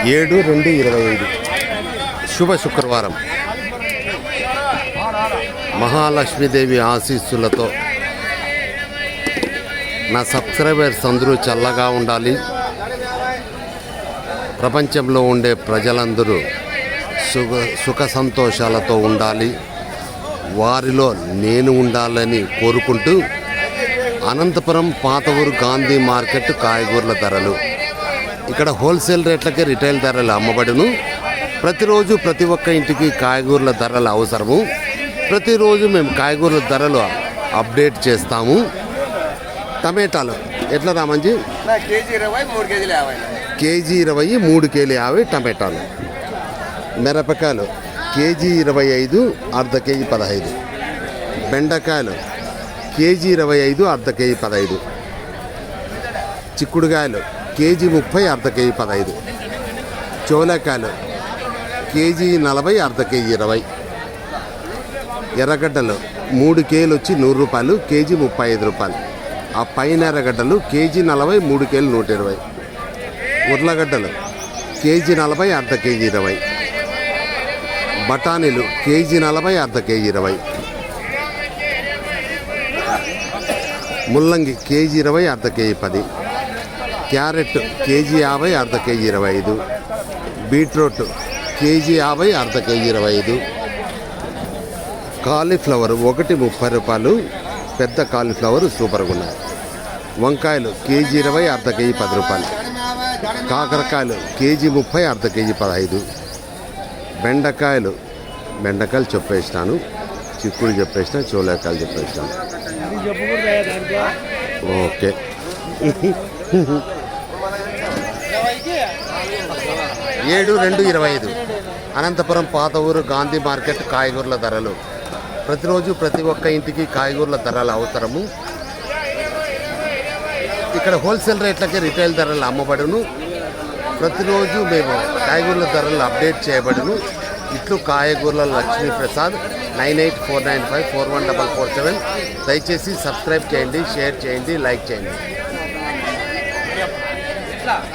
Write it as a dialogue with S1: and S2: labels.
S1: ఏడు రెండు ఇరవై ఐదు. శుభ శుక్రవారం. మహాలక్ష్మీదేవి ఆశీస్సులతో నా సబ్స్క్రైబర్స్ అందరూ చల్లగా ఉండాలి. ప్రపంచంలో ఉండే ప్రజలందరూ సుఖ సుఖ సంతోషాలతో ఉండాలి. వారిలో నేను ఉండాలని కోరుకుంటూ అనంతపురం పాత ఊరు గాంధీ మార్కెట్ కాయగూరల ధరలు. ఇక్కడ హోల్సేల్ రేట్లకే రిటైల్ ధరలు అమ్మబడును. ప్రతిరోజు ప్రతి ఒక్క ఇంటికి కాయగూరల ధరలు అవసరము. ప్రతిరోజు మేము కాయగూరల ధరలు అప్డేట్ చేస్తాము. టమాటాలు ఎట్లా రామంజీ?
S2: కేజీ ఇరవై మూడు కేజీలు యాభై.
S1: కేజీ ఇరవై మూడు కేజీ యాభై టమాటాలు. మిరపకాయలు కేజీ ఇరవై ఐదు అర్ధ కేజీ పదహైదు. బెండకాయలు కేజీ ఇరవై ఐదు అర్ధ కేజీ పదహైదు. చిక్కుడుకాయలు కేజీ ముప్పై అర్ధ కేజీ పదహైదు. చోలకాయలు కేజీ నలభై అర్ధ కేజీ ఇరవై. ఎర్రగడ్డలు మూడు కేలు వచ్చి నూరు రూపాయలు కేజీ ముప్పై ఐదు రూపాయలు. ఆ పైన ఎర్రగడ్డలు కేజీ నలభై మూడు కేలు నూట ఇరవై. ఉర్లగడ్డలు కేజీ నలభై అర్ధ కేజీ ఇరవై. బఠానీలు కేజీ నలభై అర్ధ కేజీ ఇరవై. ముల్లంగి కేజీ ఇరవై అర్ధ కేజీ పది. క్యారెట్ కేజీ యాభై అర్ధ కేజీ ఇరవై ఐదు. బీట్రూట్ కేజీ యాభై అర్ధ కేజీ ఇరవై ఐదు. కాలీఫ్లవర్ ఒకటి ముప్పై రూపాయలు. పెద్ద కాలీఫ్లవర్ సూపర్గా ఉన్నాయి. వంకాయలు కేజీ ఇరవై అర్ధ కేజీ పది రూపాయలు. కాకరకాయలు కేజీ ముప్పై అర్ధ కేజీ పదహైదు. బెండకాయలు బెండకాయలు చెప్పేసినాను. చిక్కుడు చెప్పేసిన చోలేకాయలు చెప్పేసినాను. ఓకే. ఏడు రెండు ఇరవై ఐదు. అనంతపురం పాత ఊరు గాంధీ మార్కెట్ కాయగూరల ధరలు. ప్రతిరోజు ప్రతి ఒక్క ఇంటికి కాయగూరల ధరలు అవసరము. ఇక్కడ హోల్సేల్ రేట్లకి రిటైల్ ధరలు అమ్మబడును. ప్రతిరోజు మేము కాయగూరల ధరలు అప్డేట్ చేయబడును. ఇట్లు కాయగూరల Lakshmi Prasad nine eight four nine five four one double four seven. దయచేసి సబ్స్క్రైబ్ చేయండి షేర్ చేయండి లైక్ చేయండి.